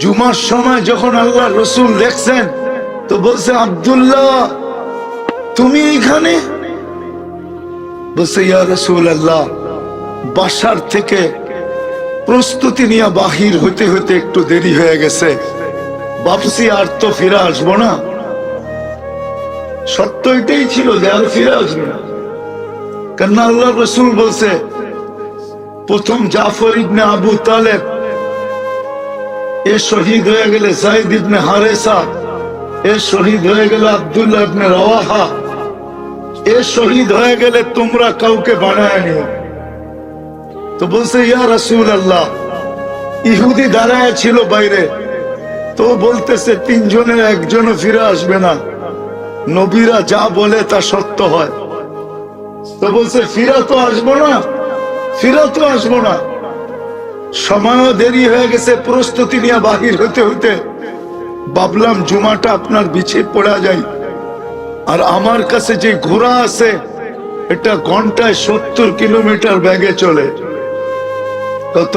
জুমার সময় যখন আল্লাহ রসুল দেখছেন, তো বলছে, আব্দুল্লাহ, তুমি এখানে? বলছে, ইয়া রসুল আল্লাহ বাসার থেকে প্রস্তুতি নিয়ে বাহির হতে হতে একটু দেরি হয়ে গেছে। ভাবছি আর তো ফিরে আসব না। সত্য এটাই ছিল আর ফিরে আসবে না। কেন আল্লাহ রসুল বলছে, প্রথম জাফর ইবনে আবু তালেব এ শহীদ হয়ে গেলে সাইদ ইবনে হারেসা, এ শহীদ হয়ে গেলে আব্দুল্লাহ ইবনে রওয়াহা, এ শহীদ হয়ে গেলে তোমরা কাউকে বানায় নিও। তো বলছে, ইয়া রাসূল আল্লাহ ইহুদি দাঁড়ায় ছিল বাইরে, তো বলতেছে তিনজনের একজনও ফিরে আসবে না। নবীরা যা বলে তা সত্য হয়। তো বলছে, ফিরা তো আসব না, ফিরা তো আসব না। সময়ও দেরি হয়ে গেছে, প্রস্তুতি নিয়ে বাহির হতে হতে। ভাবলাম জুমাটা আপনার বিছে পড়া যায়। আর আমার কাছে যে ঘোড়া আছে, এটা ঘন্টায় সত্তর কিলোমিটার ব্যাগে চলে। কত?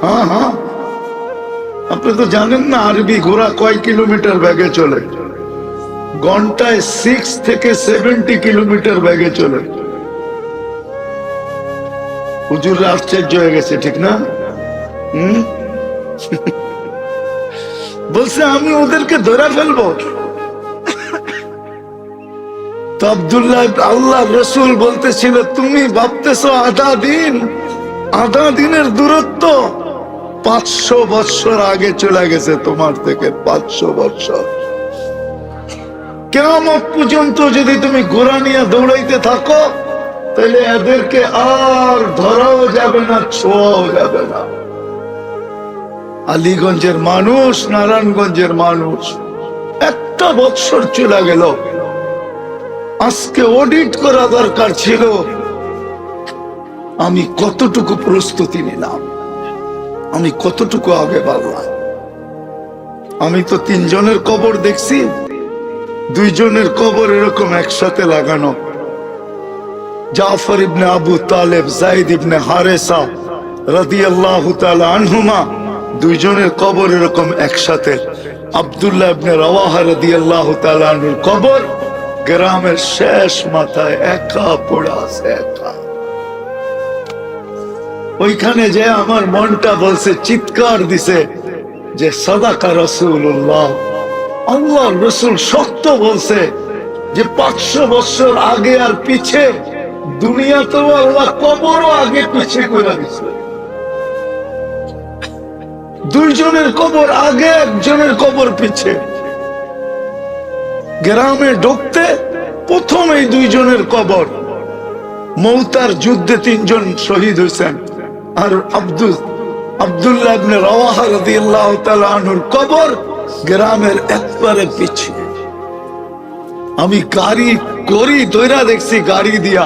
হ্যাঁ হ্যাঁ। আপনি তো জানেন না, আরবি ঘোড়া কয় কিলোমিটার ব্যাগে চলে। ঘন্টায় সিক্স থেকে সেভেন্টি কিলোমিটার ব্যাগে চলে। হুজুর আশ্চর্য হয়ে গেছে, ঠিক না? বলছে, আমি ওদেরকে ধরে ফেলব। তো আবদুল্লাহ আল্লাহ রসুল বলতেছিল, তুমি ভাবতেছো আধা দিন, আধা দিনের দূরত্ব পাঁচশো বৎসর আগে চলে গেছে তোমার থেকে, পাঁচশো বৎসর। কেমন পর্যন্ত যদি তুমি ঘোড়া নিয়ে দৌড়াইতে থাকো তাহলে এদেরকে আর ধরাও যাবে না, ছোঁয়াও যাবে না। আলীগঞ্জের মানুষ, নারায়ণগঞ্জের মানুষ, একটা বৎসর চলে গেল। আজকে অডিট করা দরকার ছিল। আমি কতটুকু প্রস্তুতি নিলাম? আমি কতটুকু আগে বাড়লাম? আমি তো তিনজনের কবর দেখছি। দুইজনের কবর এরকম একসাথে লাগানো। জাফর ইবনে আবু তালেব জাইদ ইবনে হারেসা রাদিয়াল্লাহু তাআলা আনহুমা দুইজনের কবর এরকম একসাথে। আব্দুল্লাহ ইবনে রাওয়াহা রাদিয়াল্লাহু তাআলা আনহুর কবর গ্রামের শেষ মাথায় একা পড়া আছে, একা। ওইখানে যে আমার মনটা বলছে, চিৎকার দিছে যে সদাকা রসুল্লাহ আল্লাহ রসুল শক্ত বলছে যে পাঁচশো বছর আগে আর পিছে দুনিয়া তো আল্লাহ কবরও আগে পিছে করে দিছে দুইজনের কবর আগে, একজনের কবর পিছে। গ্রামে ঢুকতে প্রথম এই দুইজনের কবর। মৌতার যুদ্ধে তিনজন শহীদ হয়েছেন। আর আব্দুল, আব্দুল্লাহ রাদিয়াল্লাহু কবর গ্রামের একবারে পিছিয়ে আমি গাড়ি করি দইরা দেখছি গাড়ি দিয়া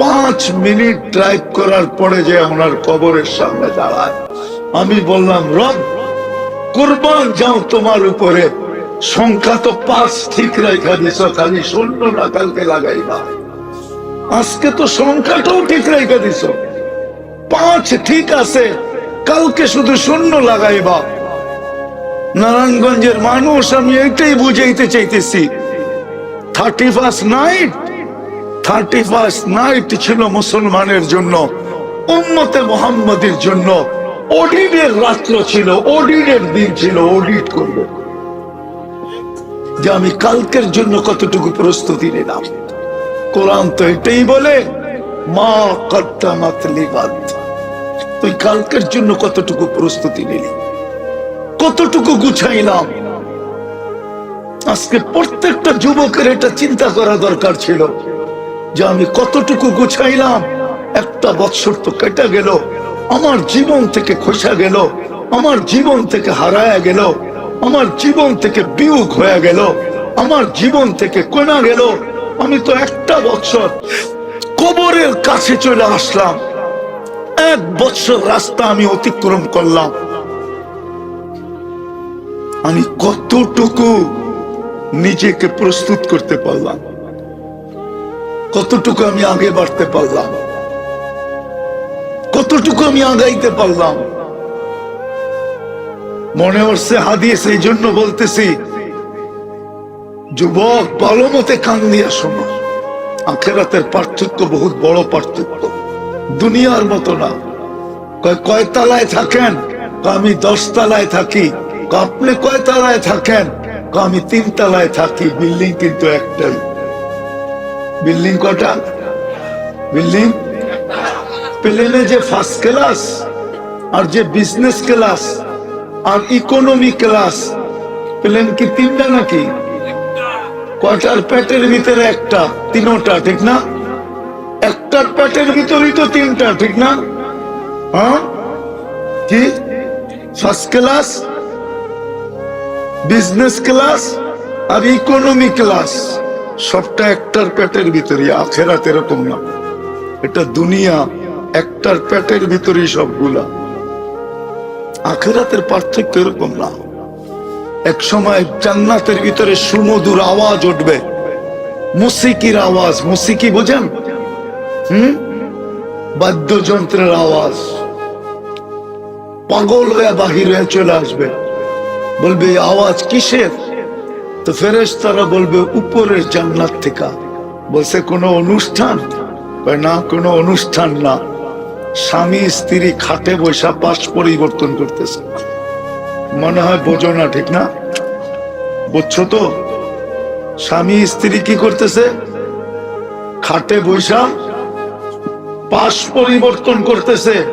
পাঁচ মিনিট ড্রাইভ করার পরে যে ওনার কবরের সামনে দাঁড়ায় আমি বললাম, রব, কুরবান যাও তোমার উপরে। সংখ্যা তো পাঁচ, ঠিক রেখা দিছ, খালি শূন্য না, কালকে লাগাইবা আজকে তো সংখ্যাটাও ঠিক রেখা দিছ। পাঁচ ঠিক আছে, কালকে শুধু শূন্য লাগাইবা। নারায়ণগঞ্জের মানুষ, আমি এটাই বুঝাইতে চাইতেছি। Thirty first night thirty first night ছিল মুসলমানের জন্য, উম্মতে মোহাম্মদের জন্য। অডিটের রাত্র ছিল, অডিটের দিন ছিল, অডিট করব। যে আমি কালকের জন্য কতটুকু প্রস্তুতি নিলাম। কোরআন তো এটাই বলে, মা কদ্দামাত লিবাদ। তুই কালকের জন্য কতটুকু প্রস্তুতি নিলি? কতটুকু গুছাইলাম? আজকে প্রত্যেকটা যুবকের এটা চিন্তা করা দরকার ছিল। যে আমি কতটুকু গুছাইলাম, একটা বৎসর তো কেটে গেল। আমার জীবন থেকে খসা গেল, আমার জীবন থেকে হারায়া গেল, আমার জীবন থেকে বিয়োগ হয়ে গেল, আমার জীবন থেকে কোনা গেল। আমি তো একটা বৎসর কবরের কাছে চলে আসলাম। এক বৎসর রাস্তা আমি অতিক্রম করলাম। আমি কতটুকু নিজেকে প্রস্তুত করতে পারলাম? কতটুকু আমি আগে বাড়তে পারলাম? কতটুকু আমি আগাইতে পারলাম? মনে হচ্ছে হাদিস এই জন্য বলতেছি, যুবক ভালো মতে কান দিয়া শোনো। আখেরাতের পার্থক্য বহুত বড় পার্থক্য। দুনিয়ার মতো না। কয় তালায় থাকেন? আমি দশ তালায় থাকি। আপনি কয় তালায় থাকেন? আমি তিন তালায় থাকি। বিল্ডিং কিন্তু একটাই। বিল্ডিং কটা? বিল্ডিং? প্লেনে যে ফার্স্ট ক্লাস আর যে বিজনেস ক্লাস আর ইকোনমি ক্লাস প্লেন কি তিনটা নাকি? কয়টার প্যাটের ভিতরে একটা? তিনোটা, ঠিক না? একটার পেটের ভিতরেই তো তিনটা, ঠিক না? হ্যাঁ? কি? ফার্স্ট ক্লাস বিজনেস ক্লাস আর ইকোনমি ক্লাস সবটা একটার পেটের ভিতরে আখেরাত এরকম না। এটা দুনিয়া, একটার পেটের ভিতরেই সবগুলা। আখেরাতের পার্থক্য এরকম না। এক সময় জান্নাতের ভিতরে সুমধুর আওয়াজ উঠবে। মুসিকির আওয়াজ, মুসিকি বোঝেন? হম? বাদ্যযন্ত্রের আওয়াজ। পাগল হয়ে বাহির হয়ে চলে আসবে। বলবে আওয়াজ কিসের? তো ফেরেস তারা বলবে, উপরের জান্নাত থেকে। বলছে, কোনো অনুষ্ঠান? না, কোনো অনুষ্ঠান না। স্বামী, স্ত্রী খাটে বৈশা পাশ পরিবর্তন করতেছে। মনে হয় বোঝো না, ঠিক না? বুঝছ তো? স্বামী, স্ত্রী কি করতেছে? খাটে বৈশা পাশ পরিবর্তন করতেছে।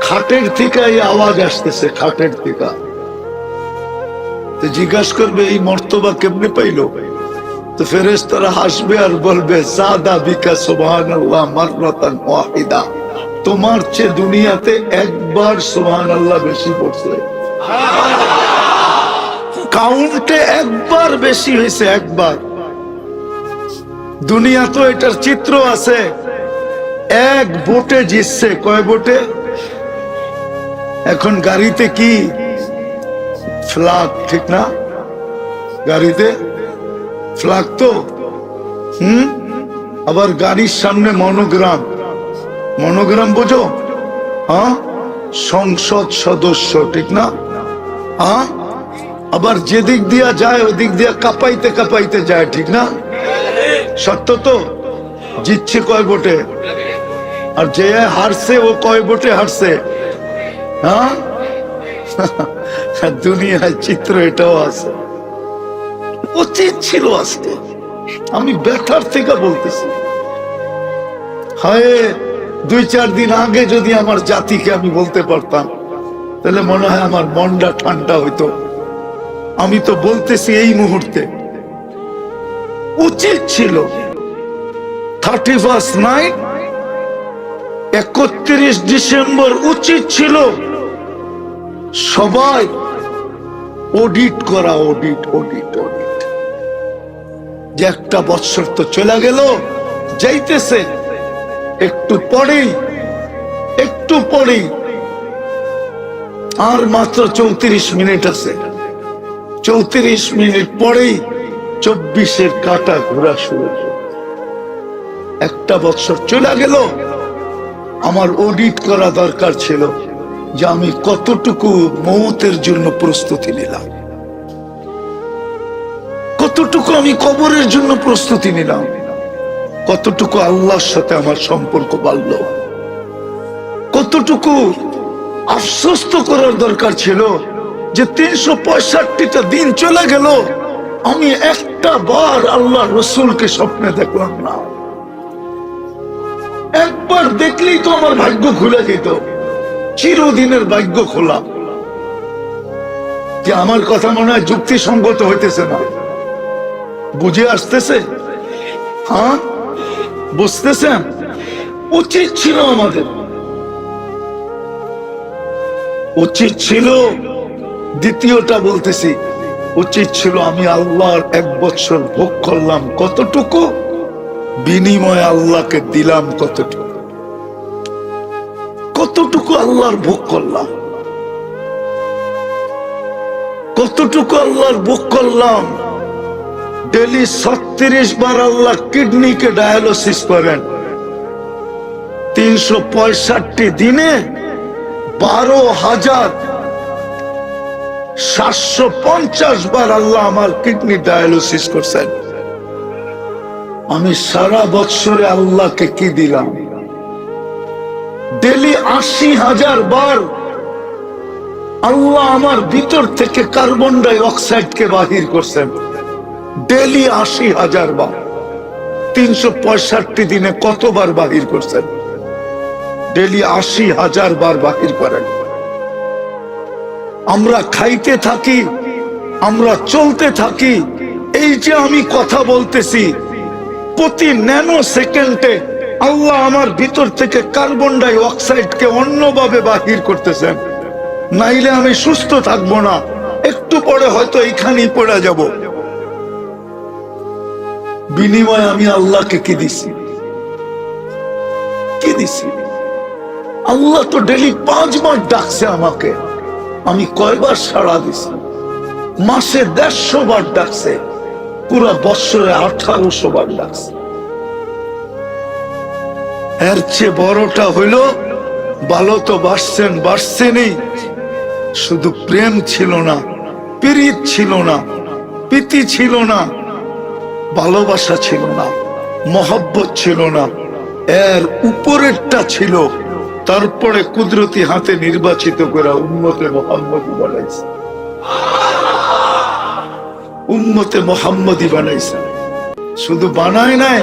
খাটের থেকে এই আওয়াজ আসতেছে, খাটের থেকে। তো জিজ্ঞাসা করবে, এই মর্তবা কেমনে পাইলো? তো ফেরেস তারা হাসবে আর বলবে সাদা বিকা তোমার চেয়ে দুনিয়াতে একবার সোহান আল্লাহ বেশি পড়ছে। কাউন্টে একবার বেশি হয়েছে, একবার। দুনিয়া তো এটার চিত্র আছে। এক বোটে জিতছে। কয় বোটে? এখন গাড়িতে কি? ফ্লাগ, ঠিক না? গাড়িতে? ফ্লাগ তো? হুম? আবার গাড়ির সামনে মনোগ্রাম। মনোগ্রাম বোঝো? হ্যাঁ? সংসদ সদস্য, ঠিক না? হ্যাঁ? আবার যেদিক দিয়া যায়, ওদিক দিয়া কাঁপাইতে কাঁপাইতে যায়, ঠিক না? সত্য তো? জিতছে কয় ভোটে? আর যে হারছে, ও কয় ভোটে হারছে? হ্যাঁ? দুনিয়ার চিত্র এটাও আছে। উচিত ছিল আজকে। আমি ব্যথার থেকে বলতেছি। হায়, দুই চার দিন আগে যদি আমার জাতিকে আমি বলতে পারতাম, তাহলে মনে হয় আমার মনটা ঠান্ডা হইতো। আমি তো বলতেছি এই মুহূর্তে। উচিত ছিল থার্টি ফার্স্ট নাইট একত্রিশ ডিসেম্বর উচিত ছিল সবাই অডিট করা অডিট অডিট অডিট যে একটা বৎসর তো চলে গেল, যাইতেছে। একটু পরেই একটু পরেই। আর মাত্র চৌত্রিশ মিনিট আছে। চৌত্রিশ মিনিট পরেই চব্বিশের কাটা ঘোরা শুরু একটা বছর চলে গেল, আমার অডিট করা দরকার ছিল। যে আমি কতটুকু মৌতের জন্য প্রস্তুতি নিলাম? কতটুকু আমি কবরের জন্য প্রস্তুতি নিলাম? কতটুকু আল্লাহর সাথে আমার সম্পর্ক বাড়ল? কতটুকু আফসোস তো করার দরকার ছিল যে তিনশো পঁয়ষট্টিটা দিন চলে গেল, আমি একটা বার আল্লাহ রসুলকে স্বপ্নে দেখলাম না। একবার দেখলেই তো আমার ভাগ্য খুলে যেত চিরদিনের ভাগ্য খোলা। যে আমার কথা মনে হয় যুক্তিসঙ্গত হইতেছে না। বুঝে আসতেছে? হ্যাঁ? বুঝতেছেন? উচিত ছিল আমাদের। উচিত ছিল, দ্বিতীয়টা বলতেছি। উচিত ছিল আমি আল্লাহর এক বছর ভোগ করলাম কতটুকু? বিনিময়ে আল্লাহকে দিলাম কতটুকু? কতটুকু আল্লাহর ভোগ করলাম। কতটুকু আল্লাহর ভোগ করলাম? ডেলি ছত্রিশ বার আল্লাহ কিডনিকে ডায়ালিসিস করেন। তিনশো পঁয়ষট্টি দিনে বারো হাজার সাতশো পঞ্চাশ বার আল্লাহ আমার কিডনি ডায়ালিসিস করছেন। আমি সারা বৎসরে আল্লাহকে কি দিলাম? ডেলি আশি হাজার বার আল্লাহ আমার ভিতর থেকে কার্বন ডাই অক্সাইড কে বাহির করছেন। ডেলি আশি হাজার বার। তিনশো পঁয়ষট্টি দিনে কতবার বাহির করছেন? ডেলি আশি হাজার বার বাহির করেন। আমরা খাইতে থাকি, আমরা চলতে থাকি, এই যে আমি কথা বলতেছি, প্রতি ন্যানো সেকেন্ডে আল্লাহ আমার ভিতর থেকে কার্বন ডাই অক্সাইডকে অন্যভাবে বাহির করতেছেন। নাইলে আমি সুস্থ থাকব না। একটু পরে হয়তো এইখানেই পড়ে যাব। বিনিময়ে আমি আল্লাহকে কি দিছি? কি দিছি? আল্লাহ তো ডেলি পাঁচবার ডাকছে আমাকে। আমি কয়বার সাড়া দিছি? মাসে দেড়শো বার ডাকছে। পুরো বৎসরে আঠারোশো বার ডাকছে। এর চেয়ে বড়টা হইল, ভালো তো বাসছেন, বাসছেনই। শুধু প্রেম ছিল না প্রীত ছিল না, প্রীতি ছিল না, ভালোবাসা ছিল না, মহব্বত ছিল না। এর উপরেরটা ছিল, তারপরে কুদরতি হাতে নির্বাচিত করা উন্মতে মোহাম্মদী বানাইছে। উম্মতে মোহাম্মদী বানাইছে। শুধু বানায় নাই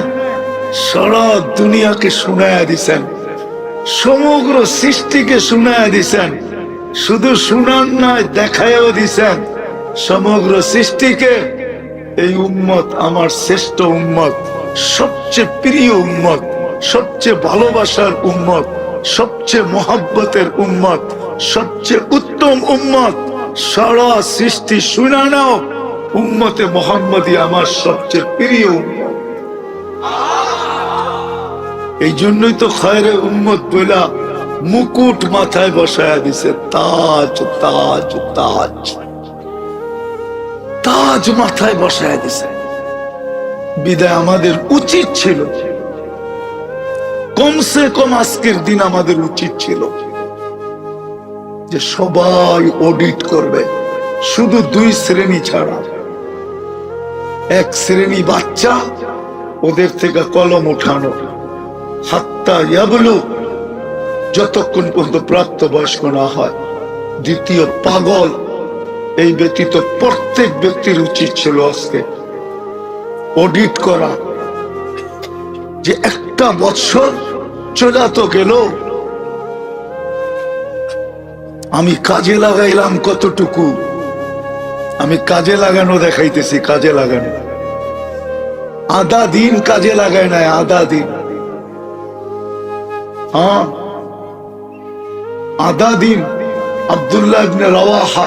সারা দুনিয়াকে শুনায়া দিছেন। সমগ্র সৃষ্টিকে শুনায়া দিছেন। শুধু শুনান নয় দেখায়ও দিছেন। সমগ্র সৃষ্টিকে এই উম্মত আমার শ্রেষ্ঠ উম্মত, সবচেয়ে প্রিয় উম্মত, সবচেয়ে ভালোবাসার উম্মত, সবচেয়ে মোহাব্বতের উম্মত, সবচেয়ে উত্তম উম্মত। সারা সৃষ্টি শুনা নাও, উম্মতে মোহাম্মদী আমার সবচেয়ে প্রিয় উম্মত। এই জন্যই তো খয়রে উম্মত বইলা মুকুট মাথায় বসায়া দিছে, তাজ তাজ তাজ। তাজ মাথায় বসায় দিছে। বিদায় আমাদের উচিত ছিল। কমসে কম আজকের দিন আমাদের উচিত ছিল যে সবাই অডিট করবে, শুধু দুই শ্রেণি ছাড়া। এক শ্রেণি বাচ্চা, ওদের থেকে কলম উঠানো যতক্ষণ পর্যন্ত প্রাপ্ত বয়স্ক না হয়, দ্বিতীয় পাগল, এই ব্যতীত প্রত্যেক ব্যক্তির উচিত ছিল আজকে অডিট করা। যে একটা বছর চলে তো গেল। আমি কাজে লাগাইলাম কতটুকু? আমি কাজে লাগানো দেখাইতেছি, কাজে লাগানো। আধা দিন কাজে লাগায় নাই, আধা দিন। হ্যাঁ আধা দিন আব্দুল্লাহ ইবনে রাওয়াহা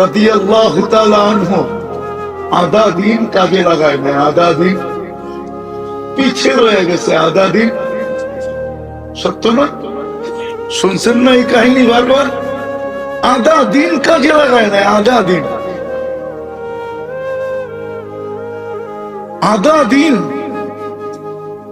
রাদিয়াল্লাহু তাআলা আনহু আধা দিন কাজে লাগায় না আধা দিন পিছিয়ে রয়ে গেছে আধা দিন সত্য না শুনছেন না এই কাহিনী বারবার আধা দিন কাজে লাগায় না আধা দিন আধা দিন